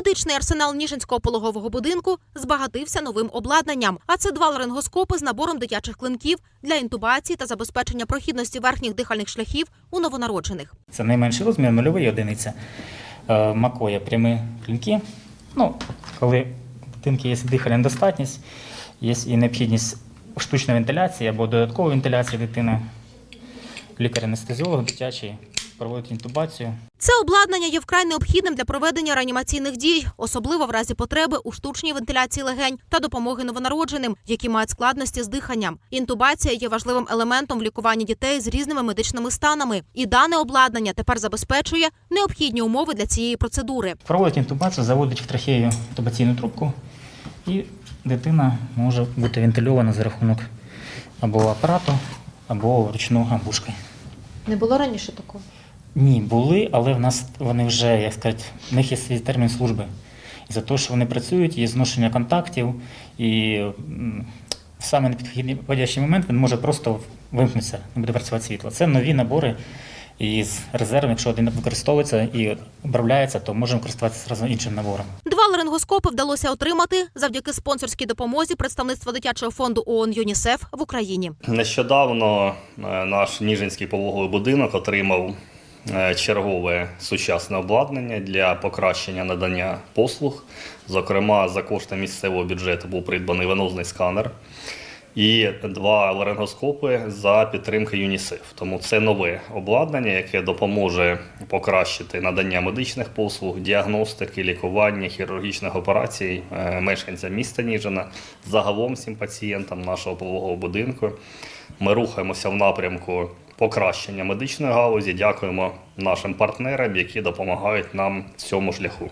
Медичний арсенал Ніжинського пологового будинку збагатився новим обладнанням. А це два ларингоскопи з набором дитячих клинків для інтубації та забезпечення прохідності верхніх дихальних шляхів у новонароджених. Це найменший розмір, нульовий одиниця. Е, Макоя прямі клінки. Ну, коли дитинки є дихальна недостатність, є і необхідність штучної вентиляції або додаткової вентиляції дитини, лікар-анестезіолог дитячий проводить інтубацію. Це обладнання є вкрай необхідним для проведення реанімаційних дій, особливо в разі потреби у штучній вентиляції легень та допомоги новонародженим, які мають складності з диханням. Інтубація є важливим елементом в лікуванні дітей з різними медичними станами, і дане обладнання тепер забезпечує необхідні умови для цієї процедури. Проводить інтубацію, заводить в трахею інтубаційну трубку, і дитина може бути вентильована за рахунок або апарату, або ручного амбушки. Не було раніше такого. Ні, були, але в нас вони вже, як сказати, в них є свій термін служби. І за те, що вони працюють, є зношення контактів, і в саме непідходящий момент він може просто вимкнутися, не буде працювати світло. Це нові набори із резервом. Якщо один використовується і обробляється, то можемо користуватися зразу іншим набором. Два ларингоскопи вдалося отримати завдяки спонсорській допомозі представництва дитячого фонду ООН ЮНІСЕФ в Україні. Нещодавно е, наш Ніжинський пологовий будинок отримав чергове сучасне обладнання для покращення надання послуг. Зокрема, за кошти місцевого бюджету був придбаний венозний сканер і два ларингоскопи за підтримки ЮНІСЕФ. Тому це нове обладнання, яке допоможе покращити надання медичних послуг, діагностики, лікування, хірургічних операцій е, мешканцям міста Ніжина, загалом всім пацієнтам нашого пологового будинку. Ми рухаємося в напрямку покращення медичної галузі. Дякуємо нашим партнерам, які допомагають нам в цьому шляху.